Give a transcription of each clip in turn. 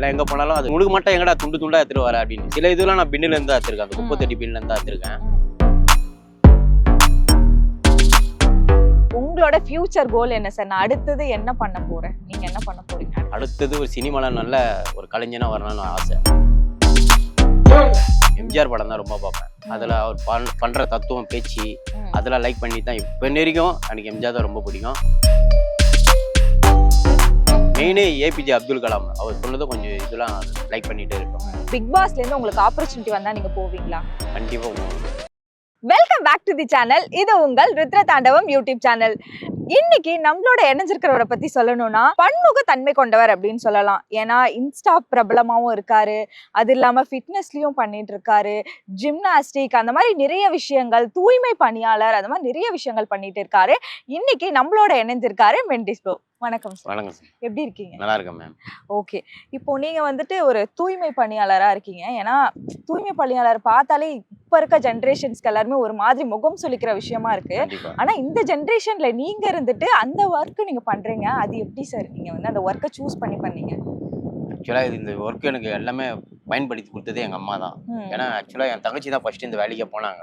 எல்லாம் எங்க போனாலும் அது உனக்கு மட்டும் எங்கடா துண்டு துண்டா எடுத்துட்டு வர அப்படின்னு. சில இதெல்லாம் நான் பின்னில இருந்து எடுத்திருக்கேன். அந்த குப்பை தொட்டி பின்னில இருந்து எடுத்திருக்கேன். உங்களோட ஃபியூச்சர் கோல் என்ன சார் நான் அடுத்தது என்ன பண்ண போறேன்? நீங்க என்ன பண்ண போறீங்க? அடுத்தது ஒரு சினிமால நல்ல ஒரு கலைஞனா வரணும்னு ஆசை. எம்ஜிஆர் படம் தான் ரொம்ப பார்ப்பேன். அதுல அவர் பண்- பண்ற தத்துவம் பேச்சு. அதெல்லாம் லைக் பண்ணி தான் இப்போ வரைக்கும் எனக்கு எம்ஜிஆர் தான் ரொம்ப பிடிக்கும். மெயினே ஏபிஜே அப்துல் கலாம் அவர் சொன்னதை கொஞ்சம் இதெல்லாம் லைக் பண்ணிட்டே இருக்கோம். பிக் பாஸ்ல இருந்து உங்களுக்கு ஆப்பர்ச்சுனிட்டி வந்தா நீங்க போவீங்களா? கண்டிப்பா போகணும். Welcome back to the channel இது உங்கள் ருத்ர தாண்டவம் யூடியூப் சேனல் இன்னைக்கு நம்மளோட இணைஞ்சிருக்கிறவரை பத்தி சொல்லணும்னா பன்முக தன்மை கொண்டவர் அப்படின்னு சொல்லலாம். ஏன்னா இன்ஸ்டா பிரபலமாவும் இருக்காரு. அது இல்லாம ஃபிட்னஸ்லயும் பண்ணிட்டு இருக்காரு. ஜிம்னாஸ்டிக் அந்த மாதிரி நிறைய விஷயங்கள் தூய்மை பணியாளர் அந்த மாதிரி நிறைய விஷயங்கள் பண்ணிட்டு இருக்காரு. இன்னைக்கு நம்மளோட இணைஞ்சிருக்காரு மெண்டிஸ் ப்ரோ வணக்கம் சார். வணக்கம் சார். எப்படி இருக்கீங்க? நல்லா இருக்கேன் மேம். ஓகே. இப்போ நீங்க வந்துட்டு ஒரு தூய்மை பணியாளரா இருக்கீங்க. ஏன்னா தூய்மை பணியாளர் பார்த்தாலே இப்ப இருக்க ஜென்ரேஷன்ஸ்க்கு எல்லாருமே ஒரு மாதிரி முகம் சுளிக்கிற விஷயமா இருக்கு. ஆனா இந்த ஜென்ரேஷன்ல நீங்க இருந்துட்டு அந்த ஒர்க் நீங்க பண்றீங்க. அது எப்படி சார் நீங்க வந்து அந்த ஒர்க்கை சூஸ் பண்ணி பண்ணீங்க? ஆக்சுவலாக இது இந்த ஒர்க் எனக்கு எல்லாமே பயன்படுத்தி கொடுத்ததே எங்கள் அம்மா தான். ஏன்னா ஆக்சுவலாக என் தங்கச்சி தான் ஃபர்ஸ்ட் இந்த வேலைக்கே போனாங்க.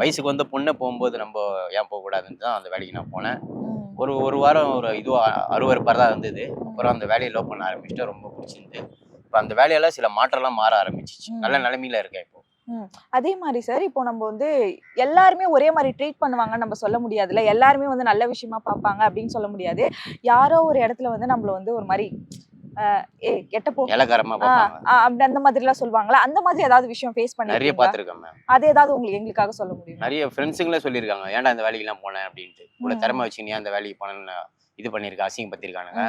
வயசுக்கு வந்த பொண்ணை போகும்போது நம்ம ஏன் போகக்கூடாதுன்னு தான் அந்த வேலைக்கு நான் போனேன். ஒரு ஒரு வாரம் ஒரு இது அறுவறுப்பாக தான் இருந்தது. அப்புறம் அந்த வேலையை லவ் பண்ண ஆரம்பிச்சுட்டு ரொம்ப பிடிச்சிருந்து இப்போ அந்த வேலையெல்லாம் சில மாற்றம்லாம் மாற ஆரம்பிச்சிச்சு. நல்ல நிலைமையில இருக்கேன் இப்போ. அதே மாதிரி சார் இப்போ நம்ம வந்து எல்லாருமே ஒரே மாதிரி ட்ரீட் பண்ணுவாங்கன்னு நம்ம சொல்ல முடியாதுல்ல? எல்லாருமே வந்து நல்ல விஷயமா பார்ப்பாங்க அப்படின்னு சொல்ல முடியாது. யாரோ ஒரு இடத்துல வந்து நம்மள வந்து ஒரு மாதிரி ஆஹ், ஏ கெட்ட போ இலக்காரமாக ஆ, பார்ப்பாங்க. ஆ, அப்படி அந்த மாதிரி எல்லாம் சொல்லுவாங்களா? அந்த மாதிரி ஏதாவது விஷயம் ஃபேஸ் நிறைய பண்ணி பார்த்துருக்கேன் மேம். அது ஏதாவது உங்களுக்கு எங்களுக்காக சொல்ல முடியும்? நிறைய ஃப்ரெண்ட்ஸுங்களே சொல்லியிருக்காங்க. ஏன்டா இந்த வேலைக்கெல்லாம் போனேன் அப்படின்ட்டு. இவ்வளோ ம். திறமை வச்சு நீ அந்த வேலைக்கு போனேன்னு இது பண்ணியிருக்கேன் அசிங்கப்படுத்திருக்கானுங்க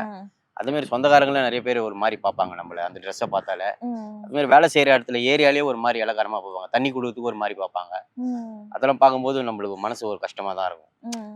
அதே மாதிரி சொந்தக்காரங்களும் நிறைய பேர் ஒரு மாதிரி பார்ப்பாங்க நம்மள அந்த ட்ரெஸ்ஸை பார்த்தாலே. அது மாதிரி வேலை செய்கிற இடத்துல ஏரியாலே ஒரு மாதிரி இலக்காரமாக பார்ப்பாங்க தண்ணி கொடுக்கறதுக்கு ஒரு மாதிரி பார்ப்பாங்க. அதெல்லாம் பார்க்கும்போது நம்மளுக்கு மனசு ஒரு கஷ்டமாக தான் இருக்கும்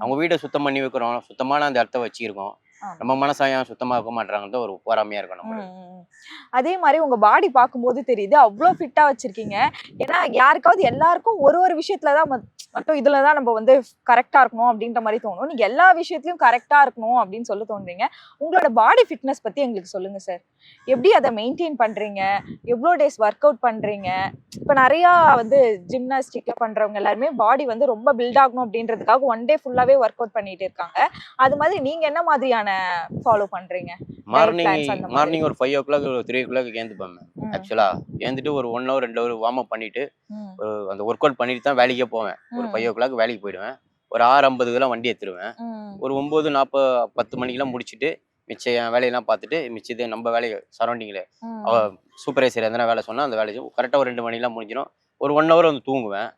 அவங்க வீட்டை சுத்தம் பண்ணி வைக்கிறோம். சுத்தமான அந்த இடத்த வச்சிருக்கோம். நம்ம மனசாயம் சுத்தமாக வைக்க மாட்டாங்கன்ற ஒரு பொறாமையாக இருக்கும் நம்மளுக்கு. அதே மாதிரி உங்க பாடி பார்க்கும்போது தெரியுது அவ்வளோ ஃபிட்டா வச்சிருக்கீங்க. ஏன்னா யாருக்காவது எல்லாருக்கும் ஒரு ஒரு விஷயத்துல தான் மத்- மட்டும் இதுல தான் நம்ம வந்து கரெக்டா இருக்கணும் அப்படின்ற மாதிரி தோணும். நீங்க எல்லா விஷயத்துலயும் கரெக்டா இருக்கணும் அப்படின்னு சொல்ல தோன்றீங்க உங்களோட பாடி ஃபிட்னஸ் பத்தி எங்களுக்கு சொல்லுங்க சார் எப்படி அதை மெயின்டைன் பண்றீங்க? எவ்வளோ டேஸ் ஒர்க் அவுட் பண்றீங்க? இப்போ நிறையா வந்து ஜிம்னாஸ்டிக்ல பண்றவங்க எல்லாருமே பாடி வந்து ரொம்ப பில்ட் ஆகணும் அப்படின்றதுக்காக ஒன் டே ஃபுல்லாவே ஒர்க் அவுட் பண்ணிட்டு இருக்காங்க. அது மாதிரி நீங்க என்ன மாதிரியான ஃபாலோ பண்றீங்க? மார்னிங். மார்னிங் ஒரு ஃபைவ் ஓ கிளாக் ஒரு த்ரீ ஓ கிளாக் ஏந்துப்பேன் ஆக்சுவலாக ஏந்துட்டு ஒரு ஒன் ஹவர் ரெண்டு ஹவர் வார்ம் அப் பண்ணிட்டு ஒரு அந்த ஒர்க் அவுட் பண்ணிட்டு தான் வேலைக்கே போவேன். ஒரு ஃபைவ் ஓ கிளாக் வேலைக்கு போயிடுவேன். ஒரு ஆறு ஐம்பதுக்கெல்லாம் வண்டி எடுத்துருவேன் ஒரு ஒம்பது நாற்பது பத்து மணிக்கெல்லாம் முடிச்சுட்டு மிச்சம் என் வேலையெல்லாம் பார்த்துட்டு மிச்சது நம்ம வேலையை சரௌண்டிங்கில் அவ சூப்பர்வைசர் எதனா வேலை சொன்னால் அந்த வேலையை கரெக்டாக ஒரு ரெண்டு மணிலாம் முடிஞ்சிடும். ஒரு ஒன் ஹவர் வந்து தூங்குவேன்.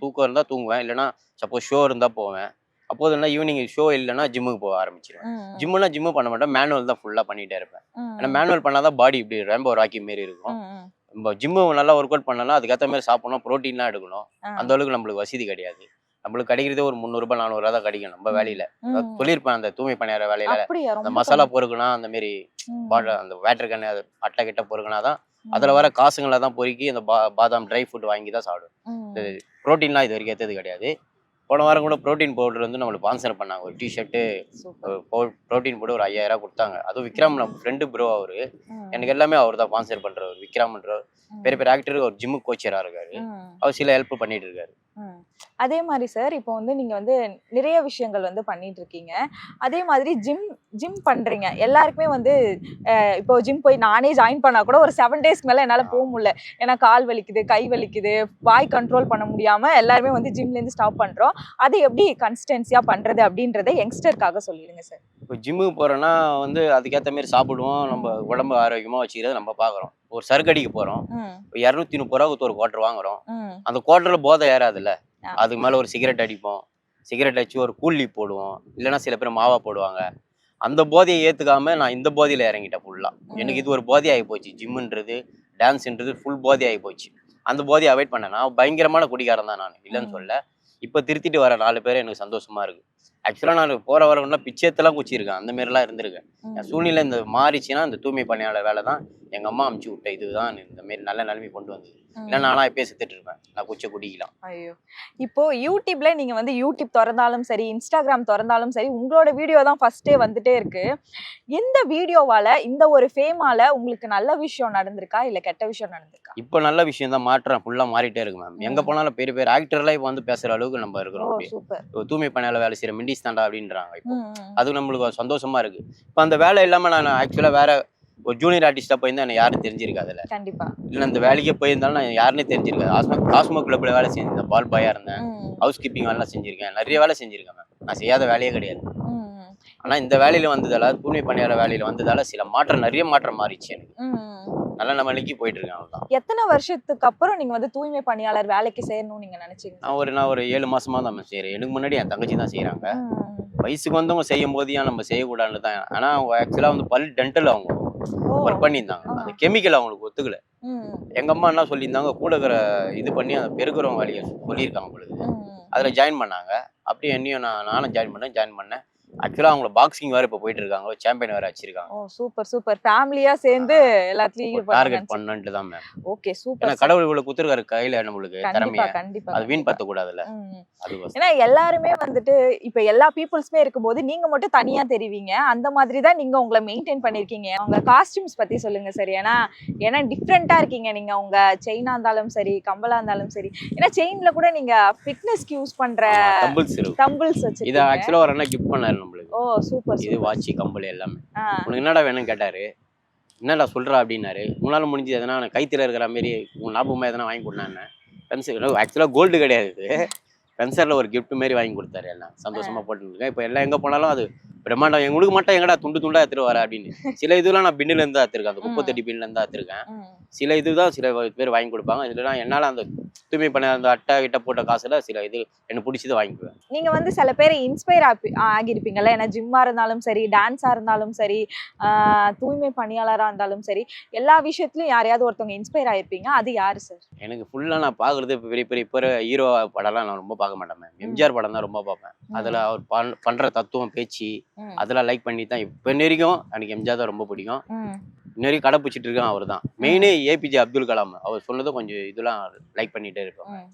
தூக்கம் இருந்தால் தூங்குவேன். இல்லைன்னா சப்போஸ் ஷோ இருந்தால் போவேன். அப்போது என்ன ஈவினிங் ஷோ இல்லைன்னா ஜிம்முக்கு போக ஆரம்பிச்சிடுவேன் ம், ஜிம்முனா ஜிம்மு பண்ண மாட்டேன் மேனுவல் தான் ஃபுல்லாக பண்ணிகிட்டே இருப்பேன். ஏன்னா மேனுவல் பண்ணால் தான் பாடி இப்படி ரொம்ப ராக்கி மாரி இருக்கும். நம்ம ஜிம்மு நல்லா ஒர்க் அவுட் பண்ணலாம் அதுக்கேற்ற மாதிரி சாப்பிடணும் ப்ரோட்டீன்லாம் எடுக்கணும். அந்த அளவுக்கு நம்மளுக்கு வசதி கிடையாது. நம்மளுக்கு கிடைக்கிறதே ஒரு முந்நூறுபா நானூறுரூவா தான் கிடைக்கும் நம்ம வேலையில. சொல்லியிருப்பேன் அந்த தூய்மை பணியார வேலையில அந்த மசாலா பொறுக்கணும் அந்த மாரி அந்த வேட்டர் கண்ணு அது அட்டை கிட்ட பொறுக்கினா தான் அதில் வர காசுங்களை தான் பொறுக்கி அந்த பா பாதாம் ட்ரை ஃபுட் வாங்கி தான் சாப்பிடும் இந்த ப்ரோட்டீன்லாம் இது வரைக்கும் ஏற்றது கிடையாது. போன வாரம் கூட ப்ரோட்டீன் பவுடர் வந்து நம்மளுக்கு ஸ்பான்சர் பண்ணாங்க. ஒரு டிஷர்ட்டு. ப்ரோட்டீன் போட்டு ஒரு ஐயாயிரம் கொடுத்தாங்க. அதுவும் விக்ரம் நம்ம ஃப்ரெண்டு ப்ரோ அவரு. எனக்கு எல்லாமே அவர் தான் ஸ்பான்சர் பண்றவர். விக்ரம்ன்றவர் பெரிய பெரிய ஆக்டர் ஒரு ஜிம்மு கோச்சராக இருக்காரு. அவர் சில ஹெல்ப் பண்ணிட்டு இருக்காரு. அதே மாதிரி சார் இப்போ வந்து நீங்க வந்து நிறைய விஷயங்கள் வந்து பண்ணிட்டு இருக்கீங்க. அதே மாதிரி ஜிம் ஜிம் பண்றீங்க. எல்லாருக்குமே வந்து இப்போ ஜிம் போய் நானே ஜாயின் பண்ணா கூட ஒரு செவன் டேஸ்க்கு மேல என்னால போக முடியல. ஏன்னா கால் வலிக்குது கை வலிக்குது வாய் கண்ட்ரோல் பண்ண முடியாம எல்லாருமே வந்து ஜிம்ல இருந்து ஸ்டாப் பண்றோம். அதை எப்படி கன்சிஸ்டன்சியா பண்றது அப்படின்றத யங்ஸ்டருக்காக சொல்லிடுங்க சார் இப்போ ஜிம்முக்கு போறோம்னா வந்து அதுக்கேற்ற மாதிரி சாப்பிடுவோம் நம்ம உடம்பு ஆரோக்கியமா வச்சுக்கிறத நம்ம பார்க்குறோம். ஒரு சருக்கடிக்கு போறோம் ம். இப்போ இரநூத்தி முப்பது ரூபாய்க்கு ஒரு குவார்டர் வாங்குறோம். அந்த குவார்டரில் போதை ஏறாதுல்ல. அதுக்கு மேலே ஒரு சிகரெட் அடிப்போம். சிகரெட் அடிச்சு ஒரு கூல்லி போடுவோம். இல்லைன்னா சில பேர் மாவா போடுவாங்க. அந்த போதையை ஏற்றுக்காம நான் இந்த போதையில் இறங்கிட்டேன் ஃபுல்லாக எனக்கு இது ஒரு போதை ஆகி போச்சு ஜிம்முன்றது டான்ஸ்ன்றது ஃபுல் போதை ஆகி போச்சு. அந்த போதையை அவாய்ட் பண்ணேன். நான் பயங்கரமான குடிகாரன் தான் நான். இல்லைன்னு. சொல்ல இப்போ திருத்திட்டு வர நாலு பேர் எனக்கு சந்தோஷமா இருக்கு. ஆக்சுவலாக நான் போகிற வரவங்களாம் பிச்சையத்தெல்லாம் குச்சிருக்கேன் அந்த மாதிரிலாம் இருந்திருக்கேன் என் சூழ்நிலை இந்த மாறிச்சுன்னா இந்த தூய்மை பணியாளர் வேலை தான் எங்கள் அம்மா அமுச்சு விட்ட இதுதான் இந்த மாதிரி நல்ல நிலைமை கொண்டு வந்தது. இல்லை நானும் எப்பயே செத்துட்டு இருப்பேன். நான் குச்சை குடிக்கலாம். ஐயோ. இப்போ யூடியூப்ல நீங்க வந்து யூடியூப் திறந்தாலும் சரி இன்ஸ்டாகிராம் திறந்தாலும் சரி உங்களோட வீடியோ தான் ஃபர்ஸ்டே வந்துட்டே இருக்கு. எந்த வீடியோவால இந்த ஒரு ஃபேமால உங்களுக்கு நல்ல விஷயம் நடந்திருக்கா? இல்ல கெட்ட விஷயம் நடந்திருக்கா? இப்போ நல்ல விஷயம் தான் மாற்றம் ஃபுல்லாக மாறிட்டே இருக்கு மேம் எங்கே. போனாலும் பெரிய பெரிய ஆக்டர்லாம் இப்போ வந்து பேசுகிற அளவுக்கு நம்ம இருக்கிறோம் தூய்மை பணியாளர் வேலை செய்கிற மிண்டிஸ் தாண்டா அப்படின்றாங்க இப்போ. அது நம்மளுக்கு சந்தோஷமா இருக்கு. இப்போ அந்த வேலை இல்லாமல் நான் ஆக்சுவலாக வேற ஒரு ஜூனியர் ஆர்டிஸ்டாக போயிருந்தா எனக்கு யாரும் தெரிஞ்சிருக்காது அதில் கண்டிப்பா. இல்லை அந்த வேலைக்கே போயிருந்தாலும் நான் யாருன்னே தெரிஞ்சிருக்காது. ஆஸ்மோ காஸ்மோ கிளப்பில் வேலை செஞ்சிருந்தேன் பால் பாயாக இருந்தேன். ஹவுஸ் கீப்பிங் வேலைலாம் செஞ்சிருக்கேன். நிறைய வேலை செஞ்சிருக்கேன் மேம் நான் செய்யாத வேலையே கிடையாது. ஆனால் இந்த வேலையில் வந்ததால தூய்மை பணியாளர் வேலையில் வந்ததால சில மாற்றம் நிறைய மாற்றம் மாறிச்சு எனக்கு. நல்ல நிலைமைக்கு போயிட்டு இருக்கேன் அவ்வளோதான் எத்தனை வருஷத்துக்கு அப்புறம் நீங்க வந்து தூய்மை பணியாளர் வேலைக்கு சேரணும்னு நீங்க நினைச்சீங்க? நான் ஒரு நான் ஒரு ஏழு மாசமா தான் செய்கிறேன் எனக்கு முன்னாடி என் தங்கச்சி தான் செய்கிறாங்க வயசுக்கு வந்தவங்க செய்யும் போது ஏன் நம்ம செய்யக்கூடாதுன்னு தான் ஆனால் அவங்க ஆக்சுவலாக வந்து பல் டென்டல் அவங்க. ஒர்க் பண்ணியிருந்தாங்க. அந்த கெமிக்கல் அவங்களுக்கு ஒத்துக்கல. ம், எங்க அம்மா என்ன சொல்லியிருந்தாங்க கூட இருக்கிற இது பண்ணி அந்த பெருக்கிறவங்க வேலையை சொல்லியிருக்காங்க ம், அதில் ஜாயின் பண்ணாங்க. அப்படியே என்னையும் நான் நானும் ஜாயின் பண்ணேன் ஜாயின் பண்ணேன். ஆக்சுவலாக அவங்கள பாக்ஸிங் வேறு இப்போ போயிட்டு இருக்காங்க சாம்பியன் வேறு வச்சிருக்காங்க. ஓ சூப்பர் சூப்பர் ஃபேமிலியா சேர்ந்து எல்லாத்துலயும் டார்கெட் பண்ணன்ட்டு தான் மேம் ஓகே ஏன்னா சூப்பர் கடவுள் இவ்வளவு குத்துருக்காரு கையில நம்மளுக்கு கண்டிப்பா திறமைய. கண்டிப்பா அது வீண். பத்த. அது was- ஏன்னா எல்லாருமே வந்துட்டு இப்ப எல்லா பீப்புள்ஸுமே இருக்கும்போது நீங்க மட்டும் தனியா தெரிவிங்க. அந்த மாதிரி தான் நீங்க உங்களை மெயின்டைன் பண்ணிருக்கீங்க. உங்க காஸ்டியூம்ஸ் பத்தி சொல்லுங்க சரி. ஏன்னா ஏன்னா டிஃப்ரெண்டா இருக்கீங்க நீங்க. உங்க செயினா இருந்தாலும் சரி கம்பலா இருந்தாலும் சரி. ஏன்னா செயின்ல கூட நீங்க ஃபிட்னஸ்க்கு யூஸ் பண்ற இருக்கு. டம்பிள்ஸ் இதை வச்சிருக்கீங்க ஆக்சுவலாக ஒரு அண்ணா கிஃப்ட் பண்ணாரு. நம்மளுக்கு ஓ சூப்பர் இது வாட்சி கம்பல் எல்லாமே. உனக்கு என்னடா வேணும்னு கேட்டாரு. என்னடா சொல்றா அப்படின்னாரு. உங்களால முடிஞ்சது எதனா கைத்துல இருக்கிற மாதிரி உங்க ஞாபகமா எதனா வாங்கி கொடுனான்னு பென்சில் ஆக்சுவலாக கோல்டு கிடையாது இது. பென்சரில் ஒரு gift மாதிரி வாங்கி கொடுத்தாரு எல்லாம். சந்தோஷமா போட்டுருக்கேன் இப்போ எல்லாம் எங்க போனாலும் அது பிரம்மாண்டம். எங்களுக்கு மட்டும் எங்கடா துண்டு துண்டா எடுத்துட்டு வர அப்படின்னு. சில இதெல்லாம் நான் பின்னில இருந்து எடுத்திருக்கேன். அந்த குப்பை தட்டி பின்னில இருந்து எடுத்திருக்கேன். சில இதுதான் சில பேர் வாங்கி கொடுப்பாங்க. இதெல்லாம் என்னால அந்த தூய்மை பண்ண அந்த அட்டை கிட்ட போட்ட காசுல சில இது எனக்கு பிடிச்சது வாங்கிக்குவேன். நீங்க வந்து சில பேரை இன்ஸ்பயர் ஆகியிருப்பீங்கல்ல? ஏன்னா ஜிம்மா இருந்தாலும் சரி டான்ஸா இருந்தாலும் சரி தூய்மை பணியாளரா இருந்தாலும் சரி எல்லா விஷயத்துலயும் யாரையாவது ஒருத்தவங்க இன்ஸ்பயர் ஆயிருப்பீங்க? அது யாரு சார் எனக்கு ஃபுல்லா நான் பாக்குறது இப்ப பெரிய பெரிய இப்போ ஹீரோ படம்லாம் நான் ரொம்ப பார்க்க மாட்டேன் எம்ஜிஆர் படம் தான் ரொம்ப பார்ப்பேன். அதுல அவர் பண்- பண்ற தத்துவம் பேச்சு. அதெல்லாம் லைக் பண்ணி தான் இப்போ வரைக்கும் எனக்கு எம்ஜிஆர் தான் ரொம்ப பிடிக்கும். ம். இன்ன வரைக்கும் கடை பிடிச்சிட்டு இருக்கான் அவர் தான் மெயினே ஏபிஜே அப்துல் கலாம். அவர் சொன்னதும் கொஞ்சம் இதெல்லாம் லைக் பண்ணிட்டே இருப்பேன் ம்.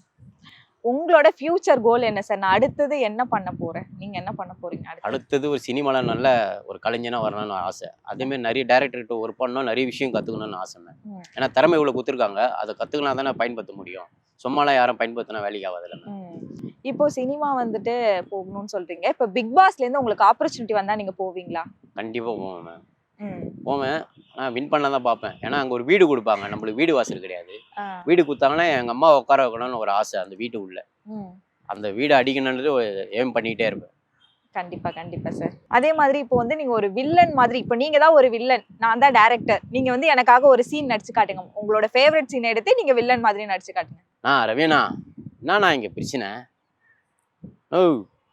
உங்களோட ஃபியூச்சர் கோல் என்ன சார் நான் அடுத்தது என்ன பண்ண போறேன்? நீங்க என்ன பண்ண போறீங்க அடுத்து? அடுத்தது ஒரு சினிமால நல்ல ஒரு கலைஞனா வரணும்னு ஆசை. அதே மாதிரி நிறைய டேரக்டர்கிட்ட ஒர்க் பண்ணணும் நிறைய விஷயம் கத்துக்கணும்னு ஆசை. ஏன்னா திறமை இவ்வளவு கொடுத்துருக்காங்க. அதை கத்துக்கலாம் தானே பயன்படுத்த முடியும். சும்மாலாம் யாரும் பயன்படுத்தினா வேலைக்கு ஆகாதுல்ல. இப்போ சினிமா வந்துட்டு போகணும்னு சொல்றீங்க. இப்போ பிக் பாஸ்ல இருந்து உங்களுக்கு ஆப்பர்ச்சுனிட்டி வந்தா நீங்க போவீங்களா? கண்டிப்பா போவேன் மேம். போவேன். ஆனால் வின் பண்ண தான் பார்ப்பேன். ஏன்னா அங்கே ஒரு வீடு கொடுப்பாங்க. நம்மளுக்கு வீடு வாசல் கிடையாது. ஆ. வீடு கொடுத்தாங்கன்னா எங்கள் அம்மா உட்கார வைக்கணும்னு ஒரு ஆசை அந்த வீட்டு உள்ள. அந்த வீடு அடிக்கணுன்றது ஏம் பண்ணிக்கிட்டே இருப்பேன். கண்டிப்பா கண்டிப்பா சார் அதே மாதிரி இப்போ வந்து நீங்க ஒரு வில்லன் மாதிரி இப்போ நீங்க தான் ஒரு வில்லன் நான் தான் டேரக்டர் நீங்க வந்து எனக்காக ஒரு சீன் நடிச்சு காட்டுங்க. உங்களோட ஃபேவரட் சீன் எடுத்து நீங்க வில்லன் மாதிரி நடிச்சு காட்டுங்க. நான் ரவியண்ணா என்னண்ணா இங்கே பிரச்சனை? ஓ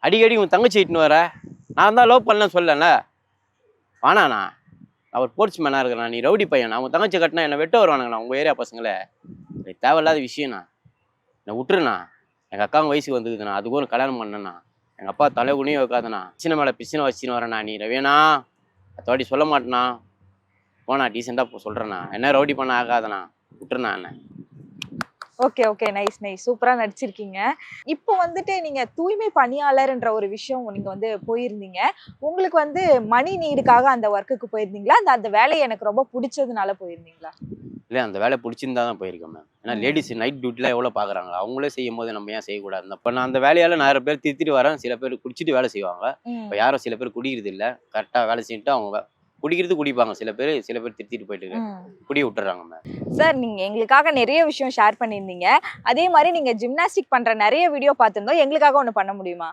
அடிக்கடி உன் தங்கச்சி இட்டுன்னு வர? நான் தான் லவ் பண்ணல சொல்லல. வானாண்ணா அவர் ஸ்போர்ட்ஸ் மேனாக இருக்கிறான் நீ ரவுடி பையனா. உன் தங்கச்சி கட்டினா என்னை வெட்ட வருவானுங்கண்ணா உங்கள் ஏரியா பசங்களே. இது தேவையில்லாத விஷயம்ண்ணா. என்னை விட்டுருண்ணா. எங்கள் அக்காவும் வயசுக்கு வந்துக்குதுண்ணா அதுக்கு ஒரு கல்யாணம் பண்ணேண்ணா. எங்கள் அப்பா தலைகுனியும் வைக்காதண்ணா. பிரச்சனை மேலே பிரச்சனை வச்சுன்னு வரேண்ணா நீ ரவியண்ணா அத்தவாடி சொல்ல மாட்டேண்ணா. போண்ணா டீசெண்டாக சொல்கிறேண்ணா என்ன ரவுடி பண்ண ஆகாதண்ணா. விட்டுருண்ணா என்ன. Okay okay. Nice nice. சூப்பரா நடிச்சிருக்கீங்க. இப்போ வந்துட்டு நீங்க தூய்மை பணியாளர்ன்ற ஒரு விஷயம் நீங்க வந்து போயிருந்தீங்க. உங்களுக்கு வந்து மணி நீடுக்காக அந்த ஒர்க்குக்கு போயிருந்தீங்களா? அந்த அந்த வேலையை எனக்கு ரொம்ப பிடிச்சதுனால போயிருந்தீங்களா? இல்லை அந்த வேலை பிடிச்சிருந்தா தான் போயிருக்கேன் மேம் ஏன்னா. லேடிஸ் நைட் டியூட்டிலாம் எவ்வளோ பார்க்குறாங்க அவங்களே செய்யும் போது நம்ம ஏன் செய்யக்கூடாது இப்போ நான் அந்த வேலையால் நிறைய பேர் திருத்திட்டு வரேன். சில பேர் குடிச்சிட்டு வேலை செய்வாங்க. இப்போ யாரும் சில பேர் குடிக்கிறது இல்லை. கரெக்டாக வேலை செஞ்சுட்டு அவங்க குடிக்கிறது குடிப்பாங்க. சில பேர் சில பேர் திருத்திட்டு போயிட்டு. குடிய விட்டுறாங்க சார் நீங்க எங்களுக்காக நிறைய விஷயம் ஷேர் பண்ணியிருந்தீங்க. அதே மாதிரி நீங்க ஜிம்னாஸ்டிக் பண்ற நிறைய வீடியோ பார்த்திருந்தோம். எங்களுக்காக ஒண்ணு பண்ண முடியுமா?